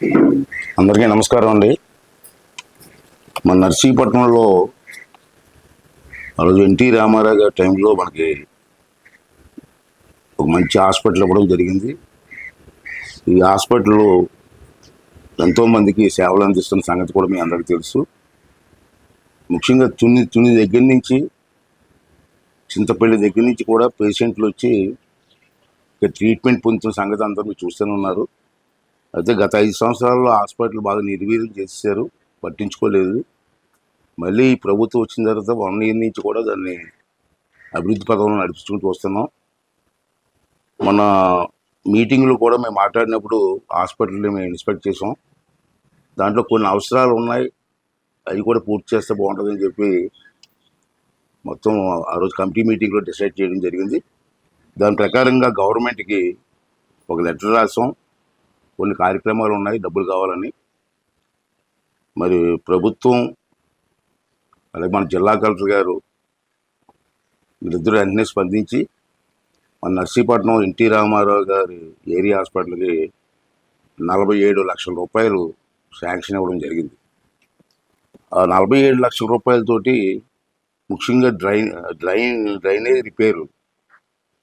అందరికీ నమస్కారం అండి. మన నర్సీపట్నంలో ఆ రోజు ఎన్టీ రామారావు గారి టైంలో మనకి ఒక మంచి హాస్పిటల్ ఇవ్వడం జరిగింది. ఈ హాస్పిటల్లో ఎంతోమందికి సేవలు అందిస్తున్న సంగతి కూడా మీ అందరికీ తెలుసు. ముఖ్యంగా తుని తుని దగ్గర నుంచి చింతపల్లి దగ్గర నుంచి కూడా పేషెంట్లు వచ్చి ట్రీట్మెంట్ పొందుతున్న సంగతి అందరూ మీరు చూస్తూనే ఉన్నారు. అయితే గత ఐదు సంవత్సరాల్లో హాస్పిటల్ బాగా నిర్వీర్యం చేశారు పట్టించుకోలేదు. మళ్ళీ ఈ ప్రభుత్వం వచ్చిన తర్వాత వన్ ఇయర్ నుంచి కూడా దాన్ని అభివృద్ధి పథంలో నడిపించుకుంటూ వస్తున్నాం. మన మీటింగ్లో కూడా మేము మాట్లాడినప్పుడు హాస్పిటల్ని మేము ఇన్స్పెక్ట్ చేసాం దాంట్లో కొన్ని అవసరాలు ఉన్నాయి. అవి కూడా పూర్తి చేస్తే బాగుంటుందని చెప్పి మొత్తం ఆ రోజు కమిటీ మీటింగ్లో డిసైడ్ చేయడం జరిగింది. దాని ప్రకారంగా గవర్నమెంట్కి ఒక లెటర్ రాసాం. కొన్ని కార్యక్రమాలు ఉన్నాయి డబ్బులు కావాలని. మరి ప్రభుత్వం అలాగే మన జిల్లా కలెక్టర్ గారు వీళ్ళిద్దరూ వెంటనే స్పందించి మన నర్సీపట్నం ఎన్టీ రామారావు గారి ఏరియా హాస్పిటల్కి నలభై ఏడు లక్షల రూపాయలు శాంక్షన్ ఇవ్వడం జరిగింది. ఆ నలభై ఏడు లక్షల రూపాయలతోటి ముఖ్యంగా డ్రైన్ డ్రైన్ డ్రైనేజ్ రిపేరు.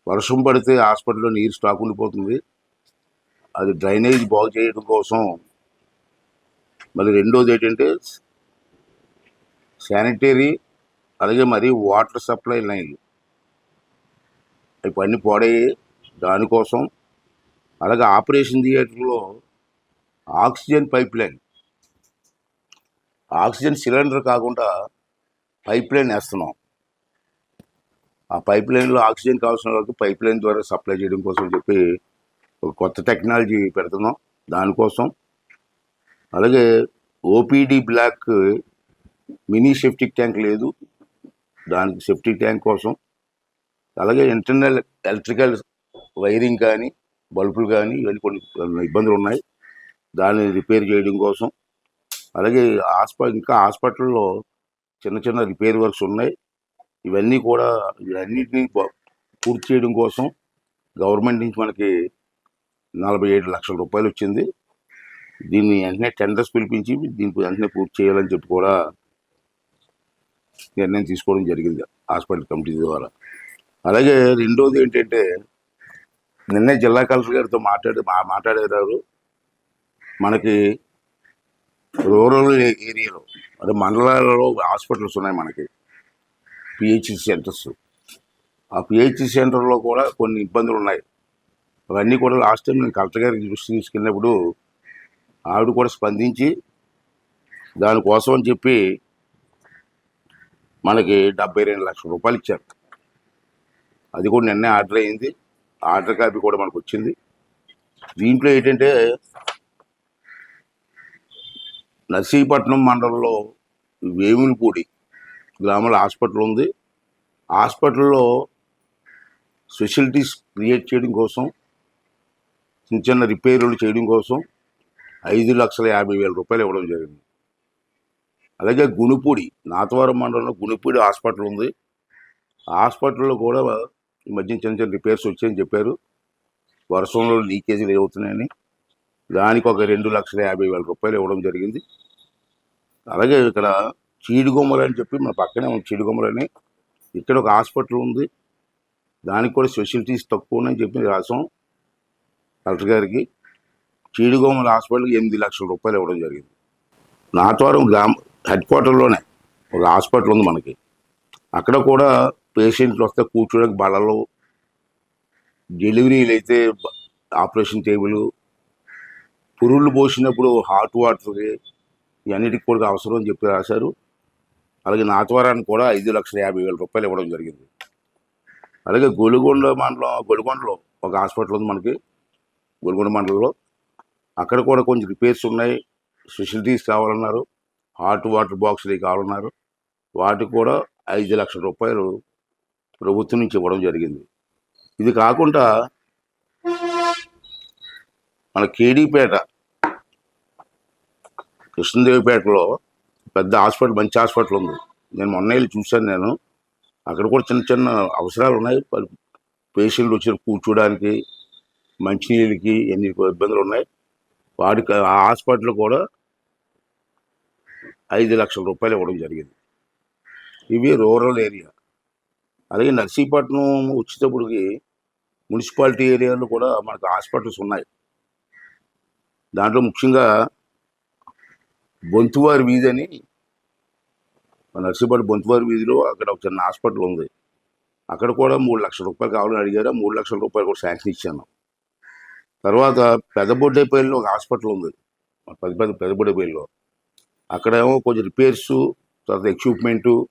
వర్షం పడితే హాస్పిటల్లో నీరు స్టాక్ ఉండిపోతుంది. అది డ్రైనేజ్ బాగు చేయడం కోసం. మళ్ళీ రెండోది ఏంటంటే శానిటరీ అలాగే మరి వాటర్ సప్లై లైన్లు. అవి అన్ని పాడయ్యి దానికోసం అలాగే ఆపరేషన్ థియేటర్లో oxygen pipe line oxygen cylinder కాకుండా పైప్ లైన్ వేస్తున్నాం. ఆ పైప్ లైన్లో ఆక్సిజన్ కావాల్సిన వాళ్ళకి పైప్ లైన్ ద్వారా సప్లై చేయడం కోసం చెప్పి కొత్త టెక్నాలజీ పెడుతున్నాం దానికోసం. అలాగే O P D block mini septic tank లేదు దానికి సెఫ్టిక్ ట్యాంక్ కోసం. అలాగే ఇంటర్నల్ ఎలక్ట్రికల్ వైరింగ్ కానీ బల్బులు కానీ ఇవన్నీ కొన్ని ఇబ్బందులు ఉన్నాయి. దాన్ని రిపేర్ చేయడం కోసం. అలాగే హాస్ప ఇంకా హాస్పిటల్లో చిన్న చిన్న రిపేర్ వర్క్స్ ఉన్నాయి. ఇవన్నీ కూడా ఇవన్నిటిని పూర్తి చేయడం కోసం గవర్నమెంట్ నుంచి మనకి నలభై ఏడు లక్షల రూపాయలు వచ్చింది. దీన్ని వెంటనే టెండర్స్ పిలిపించి దీనికి వెంటనే పూర్తి చేయాలని చెప్పి కూడా నిర్ణయం తీసుకోవడం జరిగింది హాస్పిటల్ కమిటీ ద్వారా. అలాగే రెండోది ఏంటంటే నిన్నే జిల్లా కలెక్టర్ గారితో మాట్లాడి మా మాట్లాడారు. మనకి రూరల్ ఏరియాలో అంటే మండలాలలో హాస్పిటల్స్ ఉన్నాయి మనకి పిహెచ్సి సెంటర్స్. ఆ పిహెచ్సి సెంటర్లో కూడా కొన్ని ఇబ్బందులు ఉన్నాయి. అవన్నీ కూడా లాస్ట్ టైం నేను కలెక్టర్ గారికి దృష్టి తీసుకెళ్ళినప్పుడు ఆవిడ కూడా స్పందించి దానికోసం అని చెప్పి మనకి డెబ్బై రెండు లక్షల రూపాయలు ఇచ్చారు. అది కూడా నిన్నే ఆర్డర్ అయింది. ఆర్డర్ కాపీ కూడా మనకు వచ్చింది. దీంట్లో ఏంటంటే నర్సీపట్నం మండలంలో వేములపూడి గ్రామంలో హాస్పిటల్ ఉంది. హాస్పిటల్లో స్పెషలిటీస్ క్రియేట్ చేయడం కోసం చిన్న చిన్న రిపేర్లు చేయడం కోసం ఐదు లక్షల యాభై వేల రూపాయలు ఇవ్వడం జరిగింది. అలాగే గుణిపూడి నాతవరం మండలంలో గుణిపూడి హాస్పిటల్ ఉంది. హాస్పిటల్లో కూడా ఈ మధ్య చిన్న చిన్న రిపేర్స్ వచ్చాయని చెప్పారు. వర్షంలో లీకేజీలు అవుతున్నాయని. దానికి ఒక రెండు లక్షల యాభై వేల రూపాయలు ఇవ్వడం జరిగింది. అలాగే ఇక్కడ చీడిగొమ్మలు అని చెప్పి మన పక్కనే ఉంది చీడిగొమ్మలని ఇక్కడ ఒక హాస్పిటల్ ఉంది. దానికి కూడా ఫెసిలిటీస్ తక్కువ ఉన్నాయని చెప్పి రాసాం కలెక్టర్ గారికి చీడిగోమల హాస్పిటల్కి ఎనిమిది లక్షల రూపాయలు ఇవ్వడం జరిగింది. నాతవరం గ్రామ హెడ్ క్వార్టర్లోనే ఒక హాస్పిటల్ ఉంది మనకి. అక్కడ కూడా పేషెంట్లు వస్తే కూర్చోడానికి బలలు డెలివరీలు అయితే ఆపరేషన్ టేబుల్ పురుళ్ళు పోసినప్పుడు హాట్ వాటర్కి ఇవన్నిటికి కూడా అవసరం అని చెప్పి రాశారు. అలాగే నాతవరానికి కూడా ఐదు లక్షల యాభై వేల రూపాయలు ఇవ్వడం జరిగింది. అలాగే గొలుగొండ మండలం గొలుగొండలో ఒక హాస్పిటల్ ఉంది మనకి. గొలుగొండ మండలంలో. అక్కడ కూడా కొంచెం రిపేర్స్ ఉన్నాయి. ఫెసిలిటీస్ కావాలన్నారు. హాట్ వాటర్ బాక్సులు కావాలన్నారు. వాటికి కూడా ఐదు లక్షల రూపాయలు ప్రభుత్వం నుంచి ఇవ్వడం జరిగింది. ఇది కాకుండా మన కేడీపేట కృష్ణదేవిపేటలో పెద్ద హాస్పిటల్ మంచి హాస్పిటల్ ఉంది. నేను మొన్న వెళ్ళి చూశాను నేను. అక్కడ కూడా చిన్న చిన్న అవసరాలు ఉన్నాయి. పేషెంట్లు వచ్చి కూర్చోడానికి మంచినీళ్ళకి ఎన్ని ఇబ్బందులు ఉన్నాయి వాడికి ఆ హాస్పిటల్ కూడా ఐదు లక్షల రూపాయలు ఇవ్వడం జరిగింది. ఇవి రూరల్ ఏరియా. అలాగే నర్సీపట్నం వచ్చేటప్పటికి మున్సిపాలిటీ ఏరియాలో కూడా మనకు హాస్పిటల్స్ ఉన్నాయి. దాంట్లో ముఖ్యంగా బొంతువారి వీధి అని నర్సీపట్నం బొంతువారి వీధిలో అక్కడ ఒక చిన్న హాస్పిటల్ ఉంది. అక్కడ కూడా మూడు లక్షల రూపాయలు కావాలని అడిగారు. మూడు లక్షల రూపాయలు కూడా శాంక్షన్ ఇచ్చాను. తర్వాత పెద్దబొడ్డేపల్లిలో ఒక హాస్పిటల్ ఉంది. పెద్ద పెద్ద పెద్దబొడ్డేపల్లిలో అక్కడేమో కొంచెం రిపేర్స్ తర్వాత ఎక్విప్మెంటు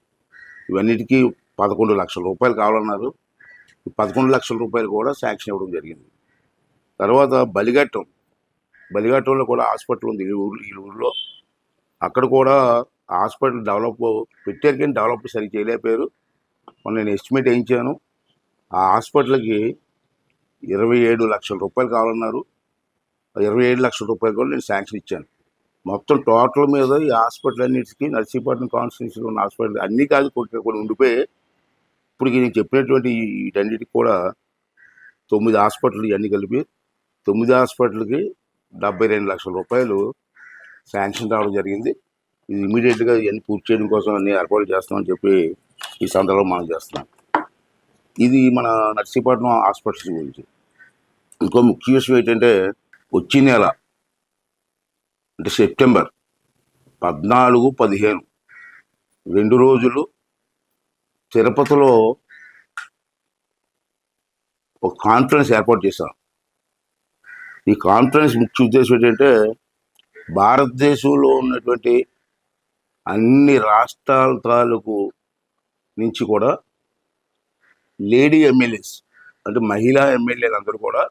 ఇవన్నిటికీ పదకొండు లక్షల రూపాయలు కావాలన్నారు. పదకొండు లక్షల రూపాయలు కూడా శాంక్షన్ ఇవ్వడం జరిగింది. తర్వాత బలిఘట్టం. బలిఘట్టంలో కూడా హాస్పిటల్ ఉంది. ఈ ఊరు ఈ ఊరిలో. అక్కడ కూడా హాస్పిటల్ డెవలప్ పెట్టారు కానీ డెవలప్ సరిగ్గా చేయలేకపోయారు. మొన్న నేను ఎస్టిమేట్ వేయించాను. ఆ హాస్పిటల్కి ఇరవై ఏడు లక్షల రూపాయలు కావాలన్నారు. ఇరవై ఏడు లక్షల రూపాయలు కూడా నేను శాంక్షన్ ఇచ్చాను. మొత్తం టోటల్ మీద ఈ హాస్పిటల్ అన్నిటికీ నర్సీపట్నం కాన్స్టిట్యూన్సీలో ఉన్న హాస్పిటల్ అన్నీ కాదు కొన్ని కొన్ని ఉండిపోయి ఇప్పుడు నేను చెప్పినటువంటి వీటన్నిటికి కూడా తొమ్మిది హాస్పిటల్ ఇవన్నీ కలిపి తొమ్మిది హాస్పిటల్కి డెబ్బై రెండు లక్షల రూపాయలు శాంక్షన్ రావడం జరిగింది. ఇది ఇమీడియట్గా ఇవన్నీ పూర్తి చేయడం కోసం అన్ని ఏర్పాట్లు చేస్తామని చెప్పి ఈ సందర్భంలో మనం చేస్తున్నాం. ఇది మన నర్సీపట్నం హాస్పిటల్స్ గురించి. ఇంకో ముఖ్య విషయం ఏంటంటే వచ్చే నెల అంటే సెప్టెంబర్ పద్నాలుగు పదిహేను రెండు రోజులు తిరుపతిలో ఒక కాన్ఫరెన్స్ ఏర్పాటు చేశాం. ఈ కాన్ఫరెన్స్ ముఖ్య ఉద్దేశం ఏంటంటే భారతదేశంలో ఉన్నటువంటి అన్ని రాష్ట్రాల తాలూకు నుంచి కూడా లేడీ ఎమ్మెల్యేస్ అంటే మహిళా ఎమ్మెల్యేలు అందరూ కూడా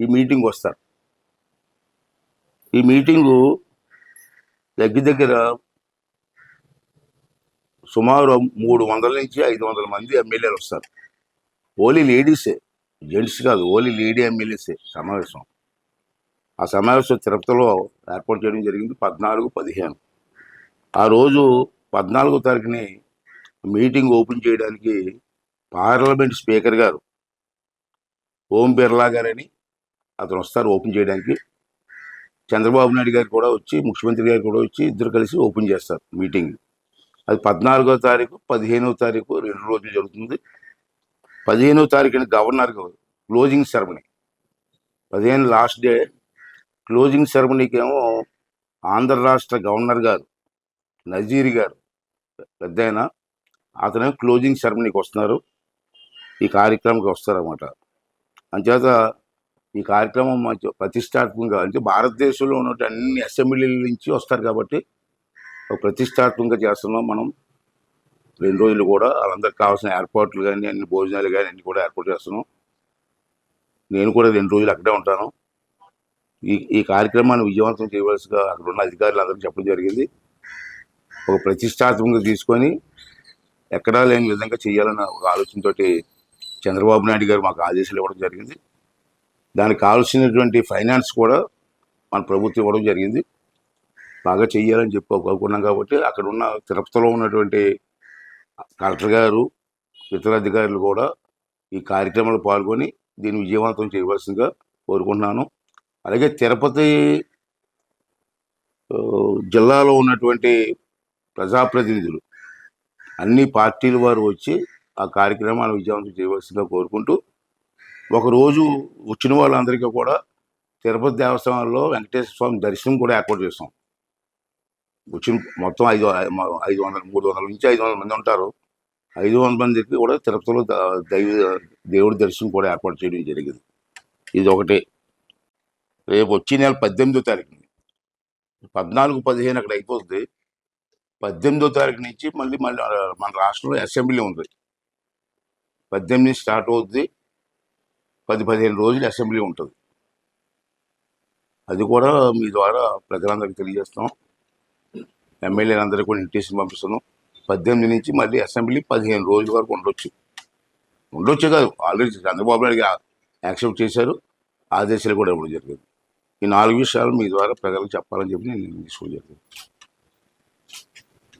ఈ మీటింగ్ వస్తారు. ఈ మీటింగు దగ్గర దగ్గర సుమారు మూడు వందల నుంచి ఐదు వందల మంది ఎమ్మెల్యేలు వస్తారు. ఓన్లీ లేడీసే. జెంట్స్ కాదు ఓన్లీ లేడీ ఎమ్మెల్యేసే సమావేశం. ఆ సమావేశం తిరుపతిలో ఏర్పాటు చేయడం జరిగింది పద్నాలుగు పదిహేను. ఆ రోజు పద్నాలుగో తారీఖుని మీటింగ్ ఓపెన్ చేయడానికి పార్లమెంట్ స్పీకర్ గారు ఓం బిర్లా గారని అతను వస్తారు ఓపెన్ చేయడానికి. చంద్రబాబు నాయుడు గారు కూడా వచ్చి ముఖ్యమంత్రి గారు కూడా వచ్చి ఇద్దరు కలిసి ఓపెన్ చేస్తారు మీటింగ్. అది పద్నాలుగో తారీఖు పదిహేనవ తారీఖు రెండు రోజులు జరుగుతుంది. పదిహేనవ తారీఖున గవర్నర్ క్లోజింగ్ సెరమనీ. పదిహేను లాస్ట్ డే క్లోజింగ్ సెరమనీకి ఏమో ఆంధ్ర రాష్ట్ర గవర్నర్ గారు నజీర్ గారు పెద్ద ఆయన అతనే క్లోజింగ్ సెరమనీకి వస్తున్నారు. ఈ కార్యక్రమంకి వస్తారన్నమాట. అంచేత ఈ కార్యక్రమం మంచి ప్రతిష్టాత్మకంగా అంటే భారతదేశంలో ఉన్న అన్ని అసెంబ్లీల నుంచి వస్తారు కాబట్టి ఒక ప్రతిష్టాత్మకంగా చేస్తున్నాం మనం. రెండు రోజులు కూడా వాళ్ళందరికి కావాల్సిన ఏర్పాట్లు కానీ అన్ని భోజనాలు కానీ అన్ని కూడా ఏర్పాటు చేస్తున్నాం. నేను కూడా రెండు రోజులు అక్కడే ఉంటాను. ఈ ఈ కార్యక్రమాన్ని విజయవంతం చేయవలసిగా అక్కడ ఉన్న అధికారులు అందరికీ చెప్పడం జరిగింది. ఒక ప్రతిష్టాత్మకంగా తీసుకొని ఎక్కడా లేని విధంగా చేయాలన్న ఒక ఆలోచనతోటి చంద్రబాబు నాయుడు గారు మాకు ఆదేశాలు ఇవ్వడం జరిగింది. దానికి కావాల్సినటువంటి ఫైనాన్స్ కూడా మన ప్రభుత్వం ఇవ్వడం జరిగింది. బాగా చెయ్యాలని చెప్పి కోరుకున్నాం కాబట్టి అక్కడ ఉన్న తిరుపతిలో ఉన్నటువంటి కలెక్టర్ గారు ఇతర అధికారులు కూడా ఈ కార్యక్రమంలో పాల్గొని దీన్ని విజయవంతం చేయవలసిందిగా కోరుకుంటున్నాను. అలాగే తిరుపతి జిల్లాలో ఉన్నటువంటి ప్రజాప్రతినిధులు అన్ని పార్టీల వారు వచ్చి ఆ కార్యక్రమాన్ని విజయవంతం చేయవలసిందిగా కోరుకుంటూ ఒకరోజు వచ్చిన వాళ్ళందరికీ కూడా తిరుపతి దేవస్థానంలో వెంకటేశ్వర స్వామి దర్శనం కూడా ఏర్పాటు చేస్తాం వచ్చిన మొత్తం ఐదు ఐదు వందల మూడు వందల నుంచి ఐదు వందల మంది ఉంటారు. ఐదు వందల మందికి కూడా తిరుపతిలో దైవ దేవుడి దర్శనం కూడా ఏర్పాటు చేయడం జరిగింది. ఇది ఒకటి. రేపు వచ్చే నెల పద్దెనిమిదో తారీఖు పద్నాలుగు పదిహేను అక్కడ అయిపోతుంది. పద్దెనిమిదో తారీఖు నుంచి మళ్ళీ మళ్ళీ మన రాష్ట్రంలో అసెంబ్లీ ఉంది. పద్దెనిమిది స్టార్ట్ అవుతుంది పది పదిహేను రోజులు అసెంబ్లీ ఉంటుంది. అది కూడా మీ ద్వారా ప్రజలందరికీ తెలియజేస్తాం ఎమ్మెల్యేలందరికీ కూడా ఇంటిషన్ పంపిస్తున్నాం. పద్దెనిమిది నుంచి మళ్ళీ అసెంబ్లీ పదిహేను రోజుల వరకు ఉండొచ్చు. ఉండొచ్చు కాదు ఆల్రెడీ చంద్రబాబు నాయుడు యాక్సెప్ట్ చేశారు. ఆదేశాలు కూడా ఇవ్వడం జరిగింది. ఈ నాలుగు విషయాలు మీ ద్వారా ప్రజలకు చెప్పాలని చెప్పి నేను తీసుకోవడం జరిగింది